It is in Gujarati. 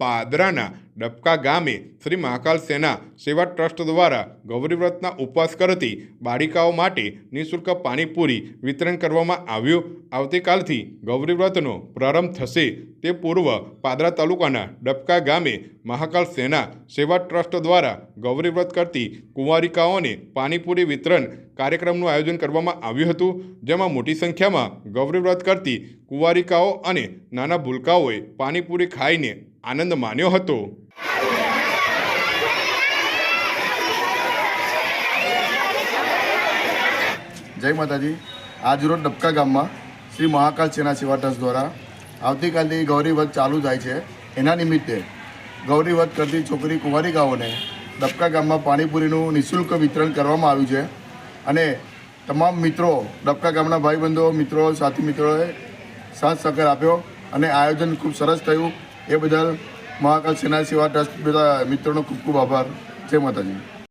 પાદરાના ડબકા ગામે શ્રી મહાકાલ સેના સેવા ટ્રસ્ટ દ્વારા ગૌરીવ્રતના ઉપવાસ કરતી બાળિકાઓ માટે નિઃશુલ્ક પાણીપુરી વિતરણ કરવામાં આવ્યું. આવતીકાલથી ગૌરીવ્રતનો પ્રારંભ થશે. તે પૂર્વ પાદરા તાલુકાના ડબકા ગામે મહાકાલ સેના સેવા ટ્રસ્ટ દ્વારા ગૌરીવ્રત કરતી કુંવારિકાઓને પાણીપુરી વિતરણ કાર્યક્રમનું આયોજન કરવામાં આવ્યું હતું, જેમાં મોટી સંખ્યામાં ગૌરીવ્રત કરતી કુંવારિકાઓ અને નાના ભૂલકાઓએ પાણીપુરી ખાઈને આનંદ માન્યો હતો. જય માતાજી. આજરોજ ડબકા ગામમાં શ્રી મહાકાલ સેના સેવા ટ્રસ્ટ દ્વારા આવતીકાલથી ગૌરી ચાલુ થાય છે. એના નિમિત્તે ગૌરી કરતી છોકરી કુંવારિકાઓને ડબકા ગામમાં પાણીપુરીનું નિઃશુલ્ક વિતરણ કરવામાં આવ્યું છે. અને તમામ મિત્રો, ડબકા ગામના ભાઈબંધો, મિત્રો, સાથી મિત્રોએ સાથ સહકાર આપ્યો અને આયોજન ખૂબ સરસ થયું. એ બદલ મહાકાલ સેના સેવા ટ્રસ્ટ બધા મિત્રોનો ખૂબ ખૂબ આભાર. જય માતાજી.